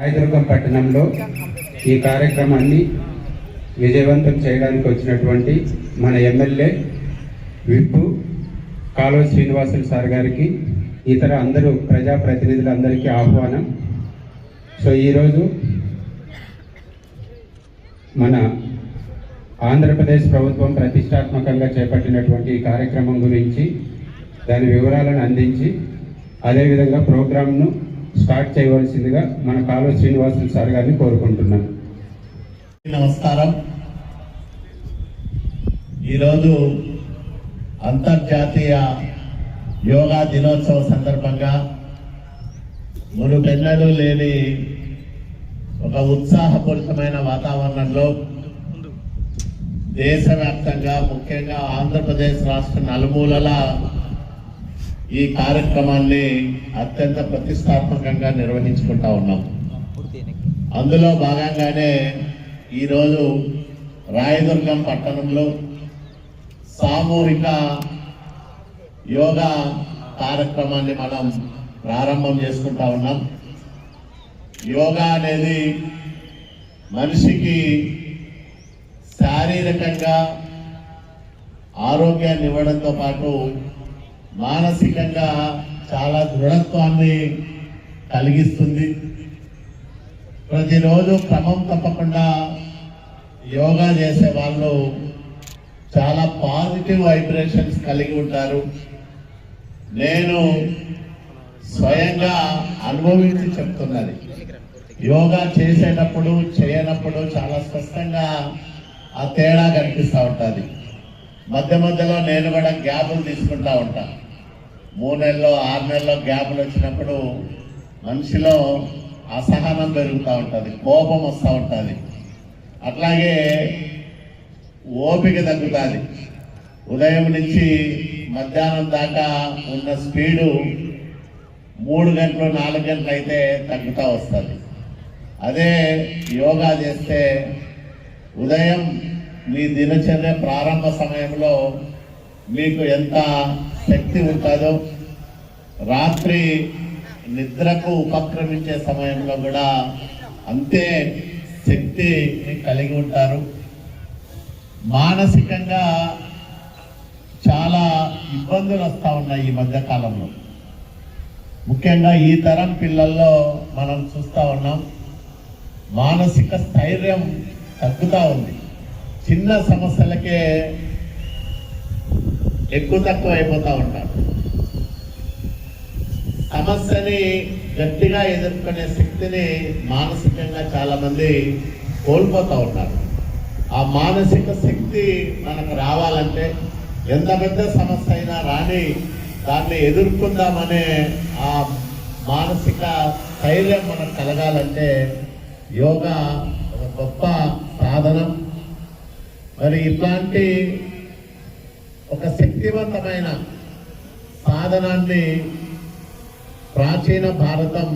రాయదుర్గం పట్టణంలో ఈ కార్యక్రమాన్ని విజయవంతం చేయడానికి వచ్చినటువంటి మన ఎమ్మెల్యే విప్పు కాలువ శ్రీనివాసులు సార్ గారికి ఇతర అందరూ ప్రజాప్రతినిధులందరికీ ఆహ్వానం. సో ఈరోజు మన ఆంధ్రప్రదేశ్ ప్రభుత్వం ప్రతిష్టాత్మకంగా చేపట్టినటువంటి ఈ కార్యక్రమం గురించి దాని వివరాలను అందించి అదేవిధంగా ప్రోగ్రామ్ను స్టార్ట్ చేయవలసిందిగా మన కాలువ శ్రీనివాసులు సార్ గారిని కోరుకుంటున్నాను. నమస్కారం. ఈరోజు అంతర్జాతీయ యోగా దినోత్సవ సందర్భంగా మునుపెన్నడూ లేని ఒక ఉత్సాహపూరితమైన వాతావరణంలో దేశవ్యాప్తంగా ముఖ్యంగా ఆంధ్రప్రదేశ్ రాష్ట్ర నలుమూలల ఈ కార్యక్రమాన్ని అత్యంత ప్రతిష్టాత్మకంగా నిర్వహించుకుంటా ఉన్నాం. అందులో భాగంగానే ఈరోజు రాయదుర్గం పట్టణంలో సామూహిక యోగా కార్యక్రమాన్ని మనం ప్రారంభం చేసుకుంటా ఉన్నాం. యోగా అనేది మనిషికి శారీరకంగా ఆరోగ్యాన్ని ఇవ్వడంతో పాటు మానసికంగా చాలా దృఢత్వాన్ని కలిగిస్తుంది. ప్రతిరోజు క్రమం తప్పకుండా యోగా చేసే వాళ్ళు చాలా పాజిటివ్ వైబ్రేషన్స్ కలిగి ఉంటారు. నేను స్వయంగా అనుభవించి చెప్తున్నది. యోగా చేసేటప్పుడు చేయనప్పుడు చాలా స్పష్టంగా ఆ తేడా కనిపిస్తూ ఉంటుంది. మధ్య మధ్యలో నేను కూడా గ్యాపులు తీసుకుంటా ఉంటాను మూడు నెలలో ఆరు నెలల్లో గ్యాపులు వచ్చినప్పుడు మనిషిలో అసహనం పెరుగుతూ ఉంటుంది కోపం వస్తూ ఉంటుంది. అట్లాగే ఓపిక తగ్గుతుంది. ఉదయం నుంచి మధ్యాహ్నం దాకా ఉన్న స్పీడు మూడు గంటలు నాలుగు గంటలు అయితే తగ్గుతూ వస్తుంది. అదే యోగా చేస్తే ఉదయం మీ దినచర్య ప్రారంభ సమయంలో మీకు ఎంత శక్తి ఉంటుందో రాత్రి నిద్రకు ఉపక్రమించే సమయంలో కూడా అంతే శక్తి కలిగి ఉంటారు. మానసికంగా చాలా ఇబ్బందులు వస్తూ ఉన్నాయి ఈ మధ్య కాలంలో. ముఖ్యంగా ఈ తరం పిల్లల్లో మనం చూస్తూ ఉన్నాం మానసిక స్థైర్యం తగ్గుతూ ఉంది. చిన్న సమస్యలకే ఎక్కువ తక్కువ అయిపోతూ ఉంటారు. సమస్యని గట్టిగా ఎదుర్కొనే శక్తిని మానసికంగా చాలామంది కోల్పోతూ ఉంటారు. ఆ మానసిక శక్తి మనకు రావాలంటే ఎంత పెద్ద సమస్య అయినా రాని దాన్ని ఎదుర్కొందామనే ఆ మానసిక ధైర్యం మనకు కలగాలంటే యోగా ఒక గొప్ప సాధనం. మరి ఇట్లాంటి ఒక శక్తివంతమైన సాధనాన్ని ప్రాచీన భారతం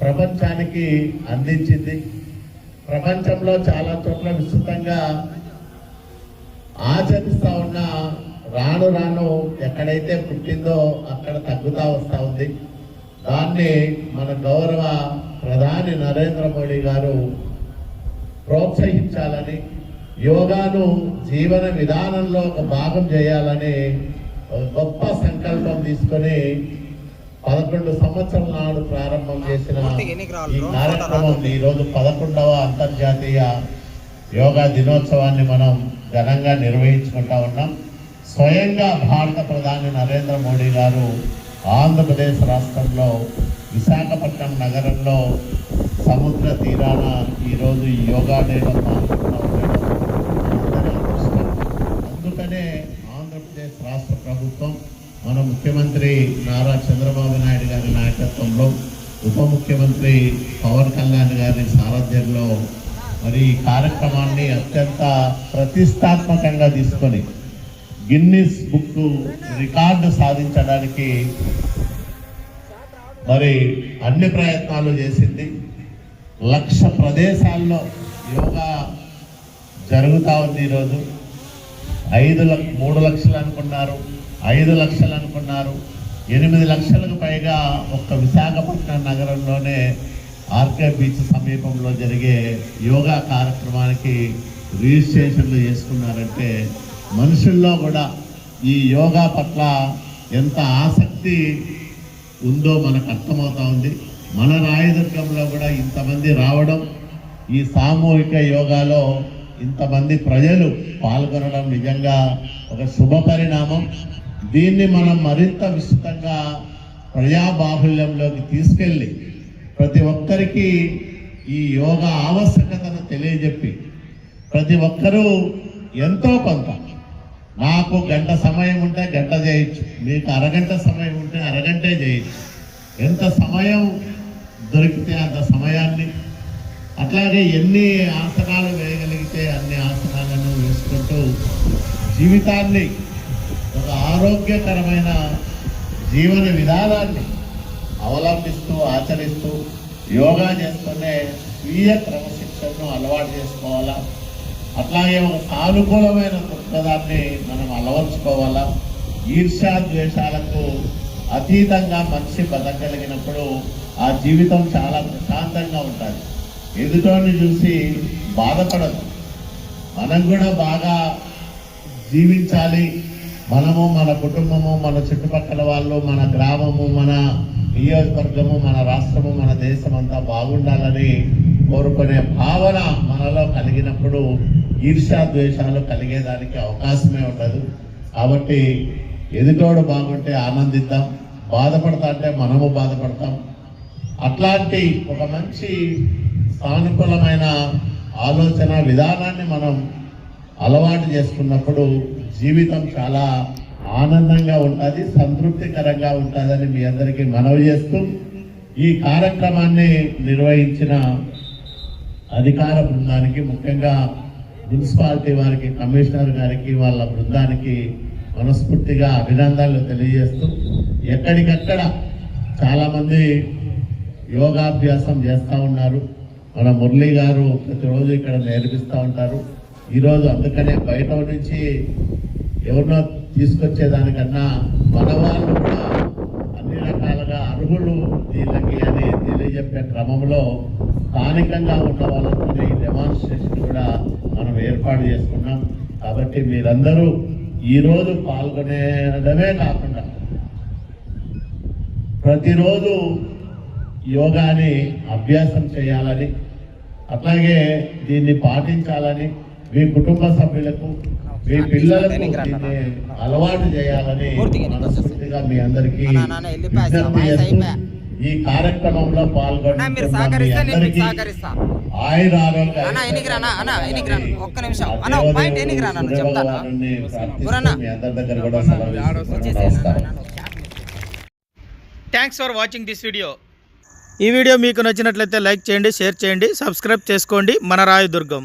ప్రపంచానికి అందించింది. ప్రపంచంలో చాలా చోట్ల విస్తృతంగా ఆచరిస్తూ ఉన్న రాను రాను ఎక్కడైతే పుట్టిందో అక్కడ తగ్గుతూ వస్తూ ఉంది. దాన్ని మన గౌరవ ప్రధాని నరేంద్ర మోడీ గారు ప్రోత్సహించాలని యోగాను జీవన విధానంలో ఒక భాగం చేయాలని ఒక గొప్ప సంకల్పం తీసుకొని పదకొండు సంవత్సరాల నాడు ప్రారంభం చేసిన ఈ కార్యక్రమం ఈ రోజు పదకొండవ అంతర్జాతీయ యోగా దినోత్సవాన్ని మనం ఘనంగా నిర్వహించుకుంటా ఉన్నాం. స్వయంగా భారత ప్రధాని నరేంద్ర మోడీ గారు ఆంధ్రప్రదేశ్ రాష్ట్రంలో విశాఖపట్నం నగరంలో సముద్ర తీరాన ఈరోజు ఈ యోగా డేలో పాల్గొంటూ ఉండడం అందరి అదృష్టం. అందుకనే ఆంధ్రప్రదేశ్ రాష్ట్ర ప్రభుత్వం మన ముఖ్యమంత్రి నారా చంద్రబాబు నాయుడు గారి నాయకత్వంలో ఉప ముఖ్యమంత్రి పవన్ కళ్యాణ్ గారి సారథ్యంలో మరి ఈ కార్యక్రమాన్ని అత్యంత ప్రతిష్టాత్మకంగా తీసుకొని గిన్నిస్ బుక్ రికార్డు సాధించడానికి మరి అన్ని ప్రయత్నాలు చేసింది. లక్ష ప్రదేశాల్లో యోగా జరుగుతూ ఉంది ఈరోజు. ఐదు లక్ష మూడు లక్షలు అనుకున్నారు ఐదు లక్షలు అనుకున్నారు. ఎనిమిది లక్షలకు పైగా ఒక్క విశాఖపట్నం నగరంలోనే ఆర్కే బీచ్ సమీపంలో జరిగే యోగా కార్యక్రమానికి రిజిస్ట్రేషన్లు చేసుకున్నారంటే మనుషుల్లో కూడా ఈ యోగా పట్ల ఎంత ఆసక్తి ఉందో మనకు అర్థమవుతా ఉంది. మన రాయదుర్గంలో కూడా ఇంతమంది రావడం ఈ సామూహిక యోగాలో ఇంతమంది ప్రజలు పాల్గొనడం నిజంగా ఒక శుభ పరిణామం. దీన్ని మనం మరింత విస్తృతంగా ప్రజాబాహుల్యంలోకి తీసుకెళ్ళి ప్రతి ఒక్కరికి ఈ యోగా ఆవశ్యకతను తెలియజెప్పి ప్రతి ఒక్కరూ ఎంతో కొంత నాకు గంట సమయం ఉంటే గంట చేయొచ్చు మీకు అరగంట సమయం ఉంటే అరగంటే చేయొచ్చు. ఎంత సమయం దొరికితే అంత సమయాన్ని అట్లాగే ఎన్ని ఆసనాలు వేయగలిగి జీవితాన్ని ఒక ఆరోగ్యకరమైన జీవన విధానాన్ని అవలంబిస్తూ ఆచరిస్తూ యోగా చేస్తూనే స్వీయ క్రమశిక్షణను అలవాటు చేసుకోవాలా? అట్లాగే ఒక సానుకూలమైన దృక్పథాన్ని మనం అలవర్చుకోవాలా? ఈర్ష్యా ద్వేషాలకు అతీతంగా మనిషి బతకగలిగినప్పుడు ఆ జీవితం చాలా ప్రశాంతంగా ఉంటుంది ఎదుటోని చూసి బాధపడదు మనం కూడా బాగా జీవించాలి. మనము మన కుటుంబము మన చుట్టుపక్కల వాళ్ళు మన గ్రామము మన నియోజకవర్గము మన రాష్ట్రము మన దేశం అంతా బాగుండాలని కోరుకునే భావన మనలో కలిగినప్పుడు ఈర్ష్యా ద్వేషాలు కలిగేదానికి అవకాశమే ఉండదు. కాబట్టి ఎదుటోడు బాగుంటే ఆనందిద్దాం. బాధపడతా అంటే మనము బాధపడతాం. అట్లాంటి ఒక మంచి సానుకూలమైన ఆలోచన విధానాన్ని మనం అలవాటు చేసుకున్నప్పుడు జీవితం చాలా ఆనందంగా ఉంటుంది సంతృప్తికరంగా ఉంటుందని మీ అందరికీ మనవి చేస్తూ ఈ కార్యక్రమాన్ని నిర్వహించిన అధికార బృందానికి ముఖ్యంగా మున్సిపాలిటీ వారికి కమిషనర్ గారికి వాళ్ళ బృందానికి మనస్ఫూర్తిగా అభినందనలు తెలియజేస్తూ ఎక్కడికక్కడ చాలామంది యోగాభ్యాసం చేస్తూ ఉన్నారు. మన మురళి గారు ప్రతిరోజు ఇక్కడ నేర్పిస్తూ ఉంటారు. ఈరోజు అందుకనే బయట నుంచి ఎవరినో తీసుకొచ్చేదానికన్నా మన వాళ్ళు కూడా అన్ని రకాలుగా అర్హులు వీళ్ళకి అని తెలియజెప్పే క్రమంలో స్థానికంగా ఉన్న వాళ్ళతోనే ఈ డెమాన్స్ట్రేషన్ కూడా మనం ఏర్పాటు చేసుకున్నాం. కాబట్టి మీరందరూ ఈరోజు పాల్గొనేడమే కాకుండా ప్రతిరోజు యోగాని అభ్యాసం చేయాలని అట్లాగే దీన్ని పాటించాలని మీ కుటుంబ సభ్యులకు మీ పిల్లలకు అలవాటు చేయాలని మనస్ఫూర్తిగా మీ అందరికీ. ఈ కార్యక్రమంలో? ఒక్క నిమిషం. అన్నా, పాయింట్ ఎన్నికి రానా? చెప్తాను. Thanks for watching this video ఈ వీడియో మీకు నచ్చినట్లయితే లైక్ చేయండి షేర్ చేయండి సబ్స్క్రైబ్ చేసుకోండి మన రాయదుర్గం